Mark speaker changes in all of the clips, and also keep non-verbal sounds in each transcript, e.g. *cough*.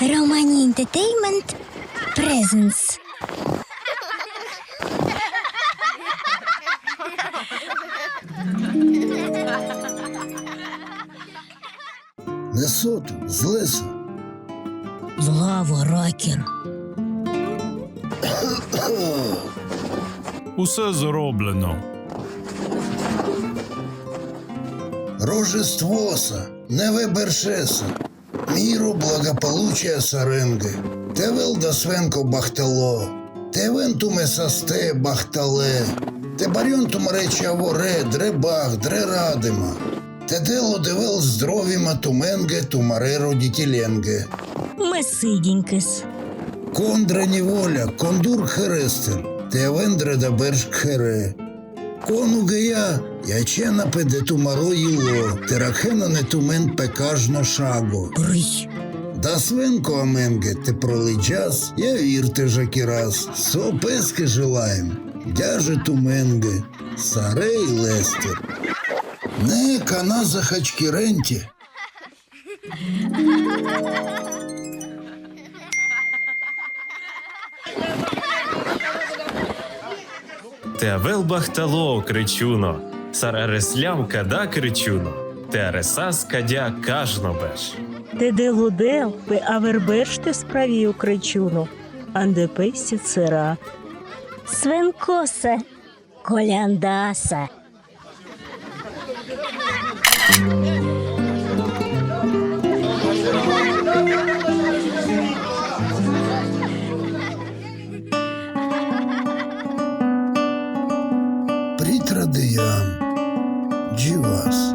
Speaker 1: Романі Entertainment Presents.
Speaker 2: Несоту з леса.
Speaker 1: Злава ракер.
Speaker 3: Усе зроблено.
Speaker 2: Рожествоса, не вибершеса. Міру благополучия саренги. Тевел да свенко бахтало. Тевентуме састе бахтале. Те барьонтум реча воре, дре бах, дре радима. Те дело девел здровіма туменге тумаре родітіленге.
Speaker 1: Месидінькис.
Speaker 2: Кондра неволя, кондур херестер, те вендре да берж кхере. Кону гея, ячена педе тумаро їло, терахена не тумен пекажно шаго.
Speaker 1: Брий.
Speaker 2: Да свенко аменге, те пролиджас, я вірте жакірас, со пески желаєм, дяже туменге, сарей лестер. Не кана захачкіренті.
Speaker 4: Теавел *laughs* бахтало кричуно, сарареслям када кричуно, теаресас кадя кажно беш.
Speaker 5: Те лудел, пе авербеште справію кричуну, андепесі цера.
Speaker 1: Свенкосе. Коляндаса.
Speaker 2: Притрадиям. Джівас.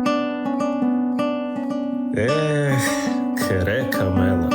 Speaker 4: Ех, кере камело.